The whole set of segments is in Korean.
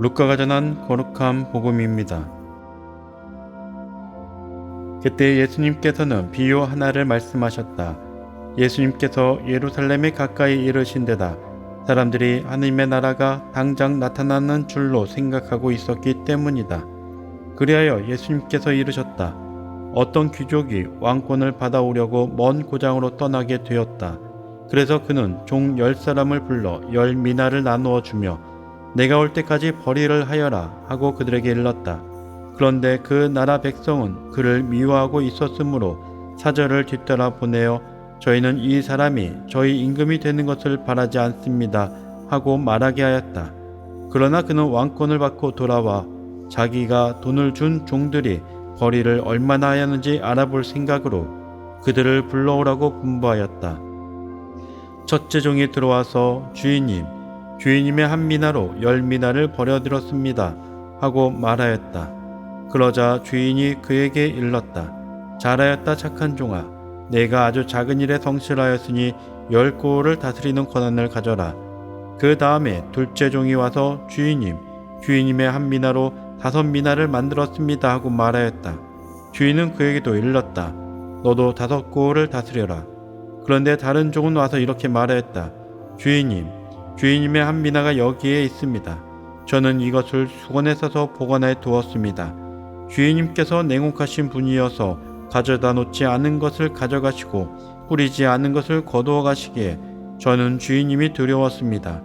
루카가 전한 거룩한 복음입니다. 그때 예수님께서는 비유 하나를 말씀하셨다. 예수님께서 예루살렘에 가까이 이르신 데다 사람들이 하나님의 나라가 당장 나타나는 줄로 생각하고 있었기 때문이다. 그리하여 예수님께서 이르셨다. 어떤 귀족이 왕권을 받아오려고 먼 고장으로 떠나게 되었다. 그래서 그는 종 열 사람을 불러 열 미나를 나누어 주며 내가 올 때까지 벌이를 하여라 하고 그들에게 일렀다. 그런데 그 나라 백성은 그를 미워하고 있었으므로 사절을 뒤따라 보내어 저희는 이 사람이 저희 임금이 되는 것을 바라지 않습니다 하고 말하게 하였다. 그러나 그는 왕권을 받고 돌아와 자기가 돈을 준 종들이 벌이를 얼마나 하였는지 알아볼 생각으로 그들을 불러오라고 분부하였다. 첫째 종이 들어와서 주인님, 주인님의 한 미나로 열 미나를 버려들었습니다 하고 말하였다. 그러자 주인이 그에게 일렀다. 잘하였다 착한 종아. 내가 아주 작은 일에 성실하였으니 열 고을을 다스리는 권한을 가져라. 그 다음에 둘째 종이 와서 주인님, 주인님의 한 미나로 다섯 미나를 만들었습니다 하고 말하였다. 주인은 그에게도 일렀다. 너도 다섯 고을을 다스려라. 그런데 다른 종은 와서 이렇게 말하였다. 주인님, 주인님의 한 미나가 여기에 있습니다. 저는 이것을 수건에 싸서 보관해 두었습니다. 주인님께서 냉혹하신 분이어서 가져다 놓지 않은 것을 가져가시고 뿌리지 않은 것을 거두어 가시기에 저는 주인님이 두려웠습니다.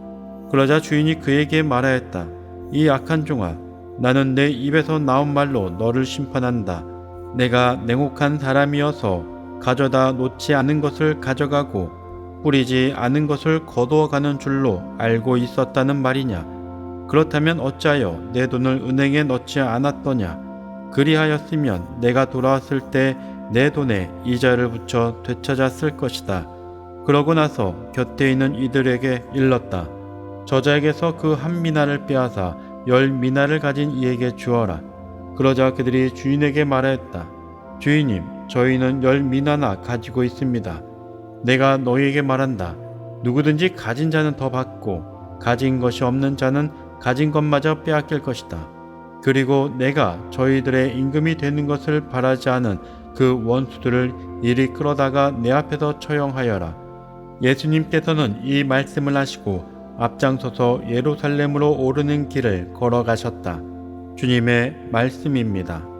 그러자 주인이 그에게 말하였다. 이 악한 종아, 나는 내 입에서 나온 말로 너를 심판한다. 내가 냉혹한 사람이어서 가져다 놓지 않은 것을 가져가고 뿌리지 않은 것을 거두어 가는 줄로 알고 있었다는 말이냐? 그렇다면 어찌하여 내 돈을 은행에 넣지 않았더냐? 그리하였으면 내가 돌아왔을 때 내 돈에 이자를 붙여 되찾았을 것이다. 그러고 나서 곁에 있는 이들에게 일렀다. 저자에게서 그 한 미나를 빼앗아 열 미나를 가진 이에게 주어라. 그러자 그들이 주인에게 말하였다. 주인님, 저희는 열 미나나 가지고 있습니다. 내가 너희에게 말한다. 누구든지 가진 자는 더 받고 가진 것이 없는 자는 가진 것마저 빼앗길 것이다. 그리고 내가 저희들의 임금이 되는 것을 바라지 않은 그 원수들을 이리 끌어다가 내 앞에서 처형하여라. 예수님께서는 이 말씀을 하시고 앞장서서 예루살렘으로 오르는 길을 걸어가셨다. 주님의 말씀입니다.